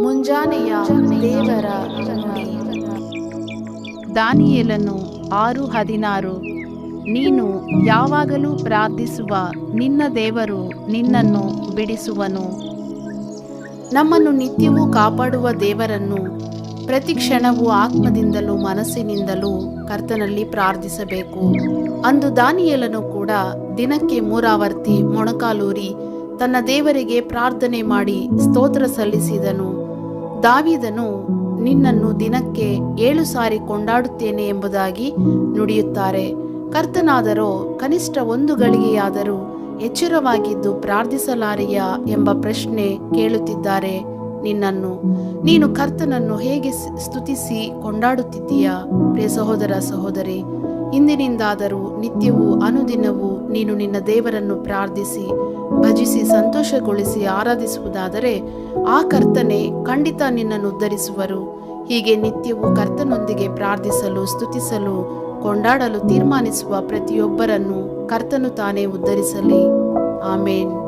ಮುಂಜಾನೆಯ ದೇವರ ದಾನಿಯೇಲನು ಆರು ಹದಿನಾರು ನೀನು ಯಾವಾಗಲೂ ಪ್ರಾರ್ಥಿಸುವ ನಿನ್ನ ದೇವರು ನಿನ್ನನ್ನು ಬಿಡಿಸುವನು. ನಮ್ಮನ್ನು ನಿತ್ಯವೂ ಕಾಪಾಡುವ ದೇವರನ್ನು ಪ್ರತಿ ಕ್ಷಣವೂ ಆತ್ಮದಿಂದಲೂ ಮನಸ್ಸಿನಿಂದಲೂ ಕರ್ತನಲ್ಲಿ ಪ್ರಾರ್ಥಿಸಬೇಕು. ಅಂದು ದಾನಿಯೇಲನು ಕೂಡ ದಿನಕ್ಕೆ ಮೂರಾವರ್ತಿ ಮೊಣಕಾಲೂರಿ ತನ್ನ ದೇವರಿಗೆ ಪ್ರಾರ್ಥನೆ ಮಾಡಿ ಸ್ತೋತ್ರ ಸಲ್ಲಿಸಿದನು. ದಾವಿದನು, ನಿನ್ನನ್ನು ದಿನಕ್ಕೆ ಏಳು ಸಾರಿ ಕೊಂಡಾಡುತ್ತೇನೆ ಎಂಬುದಾಗಿ ನುಡಿಯುತ್ತಾರೆ. ಕರ್ತನಾದರೋ, ಕನಿಷ್ಠ ಒಂದು ಗಳಿಗೆಯಾದರೂ ಎಚ್ಚರವಾಗಿದ್ದು ಪ್ರಾರ್ಥಿಸಲಾರೆಯ ಎಂಬ ಪ್ರಶ್ನೆ ಕೇಳುತ್ತಿದ್ದಾರೆ. ನಿನ್ನನ್ನು, ನೀನು ಕರ್ತನನ್ನು ಹೇಗೆ ಸ್ತುತಿಸಿ ಕೊಂಡಾಡುತ್ತಿದ್ದೀಯಾ? ಪ್ರಿಯ ಸಹೋದರ ಸಹೋದರಿ ಇಂದಿನಿಂದಾದರೂ ನಿತ್ಯವೂ ಅನುದಿನವೂ ನೀನು ನಿನ್ನ ದೇವರನ್ನು ಪ್ರಾರ್ಥಿಸಿ, ಭಜಿಸಿ, ಸಂತೋಷಗೊಳಿಸಿ ಆರಾಧಿಸುವುದಾದರೆ ಆ ಕರ್ತನೆ ಖಂಡಿತ ನಿನ್ನನ್ನು ಉದ್ಧರಿಸುವರು. ಹೀಗೆ ನಿತ್ಯವೂ ಕರ್ತನೊಂದಿಗೆ ಪ್ರಾರ್ಥಿಸಲು, ಸ್ತುತಿಸಲು, ಕೊಂಡಾಡಲು ತೀರ್ಮಾನಿಸುವ ಪ್ರತಿಯೊಬ್ಬರನ್ನು ಕರ್ತನು ತಾನೇ ಉದ್ಧರಿಸಲಿ. ಆಮೇನ್.